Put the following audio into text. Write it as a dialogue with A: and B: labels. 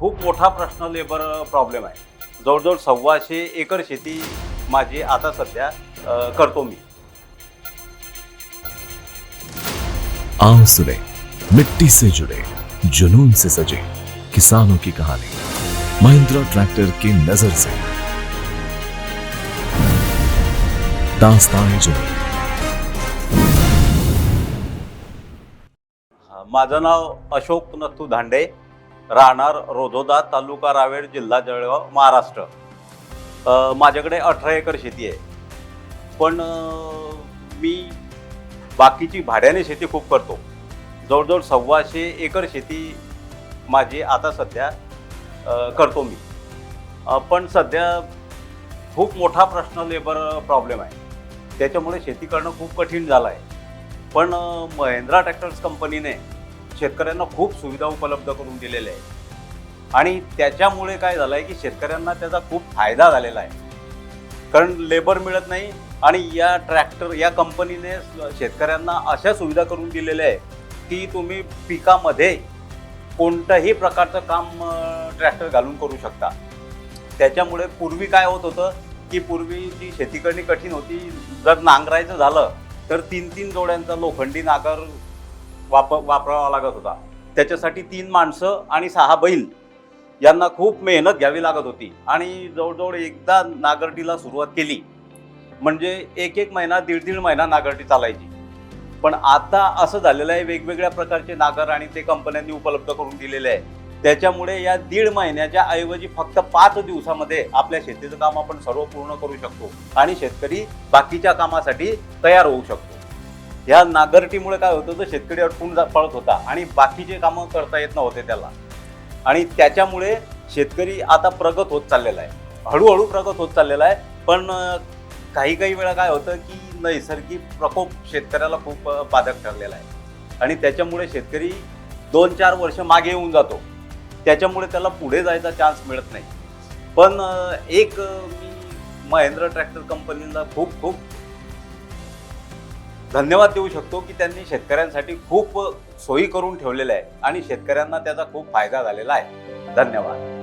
A: खूप मोठा प्रश्न लेबर प्रॉब्लेम आहे. जवळजवळ सव्वाशे एकर शेती माझी आता सध्या करतो मी.
B: आओ सुने मिट्टी से जुड़े जुनून से सजे किसानों की कहानी महिंद्रा ट्रैक्टर की नजर से। दास्तान
A: माझं नाव अशोक नथू धांडे राहणार रोधोदा तालुका रावेर जिल्हा जळगाव महाराष्ट्र. माझ्याकडे अठरा एकर शेती आहे. पण मी बाकीची भाड्याने शेती खूप करतो. जवळजवळ सव्वाशे एकर शेती माझी आता सध्या करतो मी. पण सध्या खूप मोठा प्रश्न लेबर प्रॉब्लेम आहे. त्याच्यामुळे शेती करणं खूप कठीण झालं आहे पण महिंद्रा ट्रॅक्टर्स कंपनीने शेतकऱ्यांना खूप सुविधा उपलब्ध करून दिलेल्या आहे आणि त्याच्यामुळे काय झालं आहे की शेतकऱ्यांना त्याचा खूप फायदा झालेला आहे. कारण लेबर मिळत नाही आणि या ट्रॅक्टर या कंपनीने शेतकऱ्यांना अशा सुविधा करून दिलेल्या आहे की तुम्ही पिकामध्ये कोणतंही प्रकारचं काम ट्रॅक्टर घालून करू शकता. त्याच्यामुळे पूर्वी काय होत होतं की पूर्वी जी शेती करणी कठीण होती जर नांगरायचं झालं तर तीन तीन जोड्यांचा लोखंडी नांगर वाप वापरावा लागत होता. त्याच्यासाठी तीन माणसं आणि सहा बैल यांना खूप मेहनत घ्यावी लागत होती. आणि जवळजवळ एकदा नागरटीला सुरुवात केली. म्हणजे एक एक महिना दीड दीड महिना नागरटी चालायची. पण आता असं झालेलं आहे वेगवेगळ्या प्रकारचे नागर आणि ते कंपन्यांनी उपलब्ध करून दिलेले आहे. त्याच्यामुळे या दीड महिन्याच्या ऐवजी फक्त पाच दिवसामध्ये आपल्या शेतीचं काम आपण सर्व पूर्ण करू शकतो. आणि शेतकरी बाकीच्या कामासाठी तयार होऊ शकतो. ह्या नागरटीमुळे काय होतं तर शेतकरी अडकून जा- पळत होता आणि बाकीचे कामं करता येत नव्हते त्याला. आणि त्याच्यामुळे शेतकरी आता प्रगत होत चाललेला आहे. हळूहळू प्रगत होत चाललेला आहे. पण काही काही वेळा काय होतं की नैसर्गिक प्रकोप शेतकऱ्याला खूप बाधक ठरलेला आहे. आणि त्याच्यामुळे शेतकरी दोन चार वर्ष मागे येऊन जातो. त्याच्यामुळे त्याला पुढे जायचा चान्स मिळत नाही. पण एक मी महेंद्र ट्रॅक्टर कंपनीला खूप खूप धन्यवाद देऊ शकतो की त्यांनी शेतकऱ्यांसाठी खूप सोयी करून ठेवलेल्या आहे आणि शेतकऱ्यांना त्याचा खूप फायदा झालेला आहे. धन्यवाद.